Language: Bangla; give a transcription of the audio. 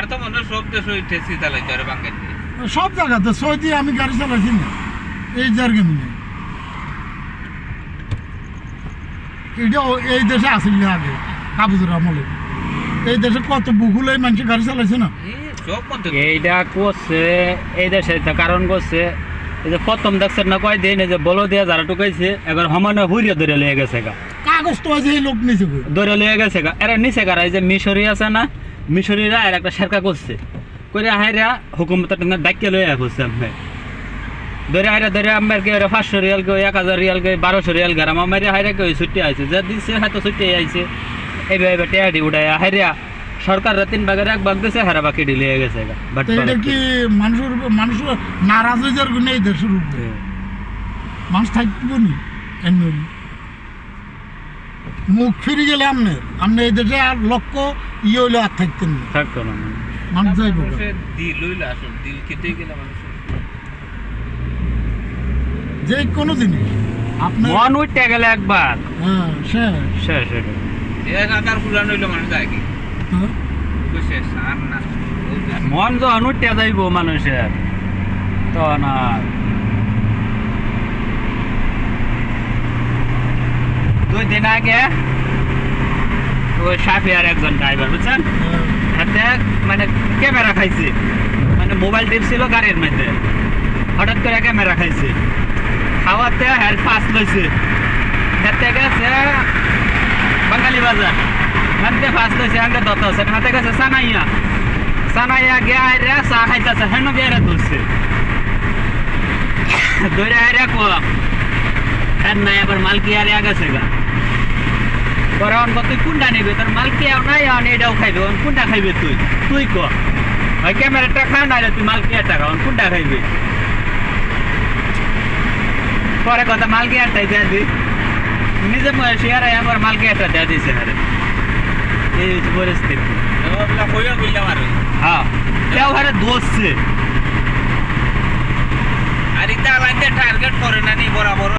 আর তো মনে সব দেশ টেসি চালাইতে বাঙ্গাল। দিয়ে সব জায়গাতে সৌদি আমি গাড়ি চালাইছি না। এই জায়গা মিলে এটা এই দেশে আসিল আগে কাবুজের আমলে। এই দেশে কত মানুষ গাড়ি চালাইছে না? এইটা করছে এই দেশে তো কারণ করছে। এই যে প্রথম দেখছেন না কয়দিন এই যে বলো দিয়ে যারা টুকাইছে এবার সমানে হুইরে ধরে লিয়ে গেছে গা। কাগজ তো আছে এই লোক নিচে কই। ধরে লিয়ে গেছে গা। এরা নিচে কারা এই যে মিশরি আছে না মিশরিরা এর একটা শেরকা করছে। করে হাইরা হুকুমত ডাকিয়ে লয়ে আসছে আমি ধরে হাইরা ধরে আমার কে পাঁচশো রিয়াল কে এক হাজার রিয়াল কে বারোশো রিয়াল গারাম আমার হাইরা কে ছুটি আইছে। যা দিচ্ছে হয়তো ছুটি আইছে। এইভাবে এবার টেয়াডি উঠায় হাইরা সরকার তিন ভাগের এক ভাগ দিছে হারা বাকি ডিলে গেছে বাট এটা কি মানুষের মানুষ নারাজ হয়ে যাওয়ার গুণে দেশের উপরে? মানুষ থাকব নি? এমনি মুখ ফিরে গেলে আমনে। আপনি এই দেশে আর লক্ষ্য ইয়ে হইলে আর থাকতেন না। থাকতো না। মানুষ যাইব দিল হইলে আসল দিল খেতেই গেলে মানুষের। যে কোনো জিনিস। আপনার মন উঠতে গেলে একবার। হ্যাঁ শেষ শেষ এক হাজার পুরান হইলে মানুষ যায় কি? হ্যাঁ। শেষ আর না মন যখন উঠতে যাইব মানুষের তখন আর দুই দিন আগে ওই সাফিয়ার একজন ড্রাইভার বুঝছেন। হাতে মানে ক্যামেরা খাইছে। মানে মোবাইল টিপছিল গাড়ির মধ্যে। হঠাৎ করে ক্যামেরা খাইছে। খাওয়াতে হেল পাস লইছে। হাতে গেছে বাঙালি বাজার। হাতে পাস লইছে আগে দত আছে। হাতে গেছে সানাইয়া। সানাইয়া গিয়ে আইরে চা খাইতেছে হেন গিয়ে ধরছে। ধরে আইরে কম হ্যাঁ নাই আবার মালকি আরে গেছে গা? অন তুই কোনটা নিবি তোর মালকি আর নাই অন এটাও খাইবে অন কোনটা খাইবে তুই? তুই ক? ভাই ক্যামেরাটা খা না তুই মালকি আর টাকা অন কোনটা খাইবে? পরে কথা, মাল মালকি আরটাই দেয়া দি? নিজে শেয়ার আবার মালকি আরটা দেয়া দিয়েছে আরে এই পরিস্থিতি। হ্যাঁ কেউ হারে দোষছে আর লাইতে টার্গেট করে না নি বরাবর